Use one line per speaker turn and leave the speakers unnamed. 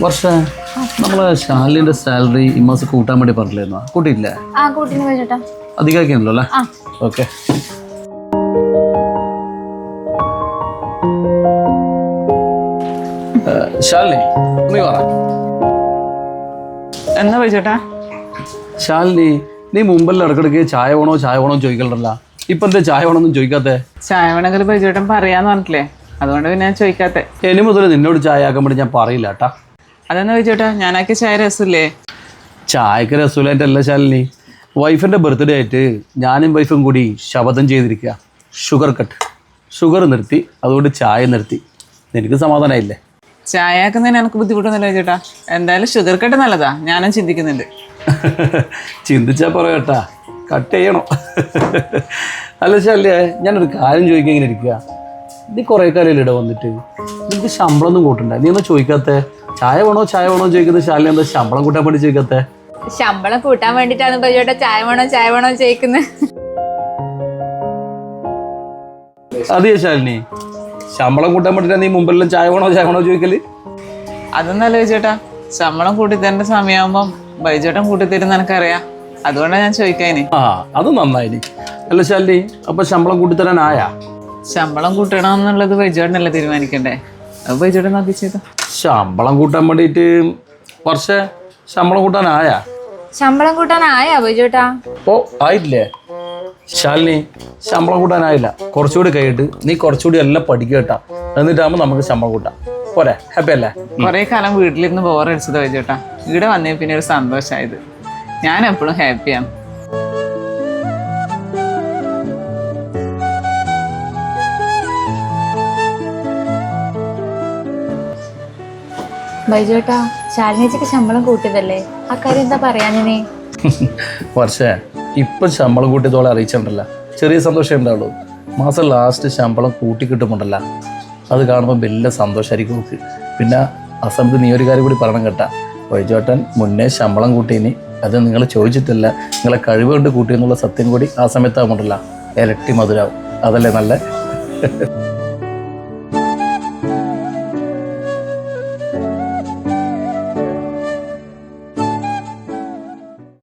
വർഷ നമ്മളെ ശാലിന്റെ സാലറി ഈ മാസം കൂട്ടാൻ വേണ്ടി പറഞ്ഞില്ലായിരുന്നു? കൂട്ടിയില്ലേ അധികമാക്കിയല്ലോ അല്ലേ? ഓക്കെ. ശാലിനി നീ പറ
എന്നാ വെച്ചേട്ടാ
ശാലിനി നീ മുമ്പെല്ലാം ഇടക്കിടക്ക് ചായ വേണോ ചായ വേണോ ചോദിക്കണ്ടല്ലോ ഇപ്പൊ എന്താ ചായ വേണമെന്നും ചോദിക്കാത്തേ?
ചായ വേണമെങ്കിൽ ബൈജേട്ടൻ പറയാന്ന് പറഞ്ഞിട്ടില്ലേ. അതുകൊണ്ട് പിന്നെ ഞാൻ ചോദിക്കാത്തെ.
ഇനി മുതൽ നിന്നോട് ചായ ആക്കാൻ വേണ്ടി ഞാൻ പറയില്ല കേട്ടാ.
അതെന്നാ ചോദിച്ചേട്ടാ ഞാനാക്കിയ ചായ രസമില്ലേ?
ചായക്ക് രസമില്ലായിട്ടല്ല ശാലിനി. വൈഫിന്റെ ബർത്ത്ഡേ ആയിട്ട് ഞാനും വൈഫും കൂടി ശപഥം ചെയ്തിരിക്കുക ഷുഗർ കട്ട് ഷുഗർ നിർത്തി. അതുകൊണ്ട് ചായ നിർത്തി. നിനക്ക് സമാധാനമായില്ലേ
ചായ ആക്കുന്നതിന് എനിക്ക് ബുദ്ധിമുട്ടൊന്നുമില്ല ചേട്ടാ എന്തായാലും ഷുഗർ കട്ട് നല്ലതാ. ഞാനും ചിന്തിക്കുന്നുണ്ട്.
ചിന്തിച്ചാ പറയട്ടാ. കട്ട് ചെയ്യണം. അല്ല ശാലിയ ഞാനൊരു കാര്യം ചോദിക്കാൻ ഇങ്ങനെ ഇരിക്കുക നീ കുറേ കാലം ഇവിടെ വന്നിട്ട്. നിനക്ക് ശമ്പളം ഒന്നും കൂട്ടണ്ട. നീ ഒന്നും ചോദിക്കാത്ത? ചായ വേണോ? ചായ വേണോ ചോദിക്കുന്നത് ശാലിനി എന്താ ശമ്പളം കൂട്ടാൻ വേണ്ടി ചോദിക്കാത്ത?
ശമ്പളം കൂട്ടാൻ വേണ്ടിട്ടാണ് ബജോട്ടെ ചായ വേണോ ചായ വേണോ ചോദിക്കുന്നത്.
അതെയോ ശാലിനി. ശമ്പളം കൂട്ടാൻ വേണ്ടിട്ടാ നീ മുമ്പെല്ലാം ചായ വേണോ ചായ വേണോ ചോദിക്കൽ?
അതൊന്നല്ല ചേട്ടാ. ശമ്പളം കൂട്ടി തരേണ്ട സമയമാകുമ്പോ ബൈജേട്ടൻ കൂട്ടി തരും എനിക്കറിയാം. അതുകൊണ്ടാണ് ഞാൻ ചോദിക്കാനി
ആ അത് നന്നായി. അല്ല ശാലിനി അപ്പൊ ശമ്പളം കൂട്ടിത്തരാൻ ആയാ
ശമ്പളം കൂട്ടണം എന്നുള്ളത് ബൈജേട്ടനല്ലേ തീരുമാനിക്കണ്ടേ? അത് ബൈജേട്ടൻ നോക്കി ചെയ്തു.
ശമ്പളം കൂട്ടാൻ വേണ്ടിയിട്ട് വർഷ ശമ്പളം കൂട്ടാനായ? ആയാ
ശമ്പളം കൂട്ടാനായാ
ഓ ആയിട്ടില്ലേ? ശാലിനി ശമ്പളം കൂട്ടാനായില്ല. കുറച്ചുകൂടി കഴിയിട്ട് നീ കുറച്ചുകൂടി എല്ലാം പഠിക്കുക കേട്ടാ. എന്നിട്ടാകുമ്പോൾ നമുക്ക് ശമ്പളം കൂട്ടാം. പോരെ ഹാപ്പി അല്ലേ?
കുറെ കാലം വീട്ടിലിരുന്ന് ബോറടിച്ചത് ബൈജേട്ടാ ഇവിടെ വന്നേ പിന്നെ ഒരു സന്തോഷമായത് ഞാൻ എപ്പോഴും ഹാപ്പിയാണ്
ബൈജോട്ടാ ശാലിനേച്ചിക്ക് ശമ്പളം കൂട്ടിയതല്ലേ? ആ കാര്യം എന്താ പറയാഞ്ഞേ
വർഷ ഇപ്പം ശമ്പളം കൂട്ടിയതോളെ അറിയിച്ചിട്ടുണ്ടല്ല. ചെറിയ സന്തോഷം ഉണ്ടാവുള്ളൂ. മാസം ലാസ്റ്റ് ശമ്പളം കൂട്ടി കിട്ടുമുണ്ടല്ല അത് കാണുമ്പോൾ വലിയ സന്തോഷമായിരിക്കും നമുക്ക്. പിന്നെ ആ സമയത്ത് നീ ഒരു കാര്യം കൂടി പറയണം കേട്ടാ. വൈജോട്ടൻ മുന്നേ ശമ്പളം കൂട്ടിയിനി. അത് നിങ്ങൾ ചോദിച്ചിട്ടില്ല. നിങ്ങളെ കഴിവ് കൊണ്ട് കൂട്ടിയെന്നുള്ള സത്യം കൂടി ആ സമയത്ത് ആകുമ്പോണ്ടല്ല ഇരട്ടി മധുരാവും. അതല്ലേ നല്ല?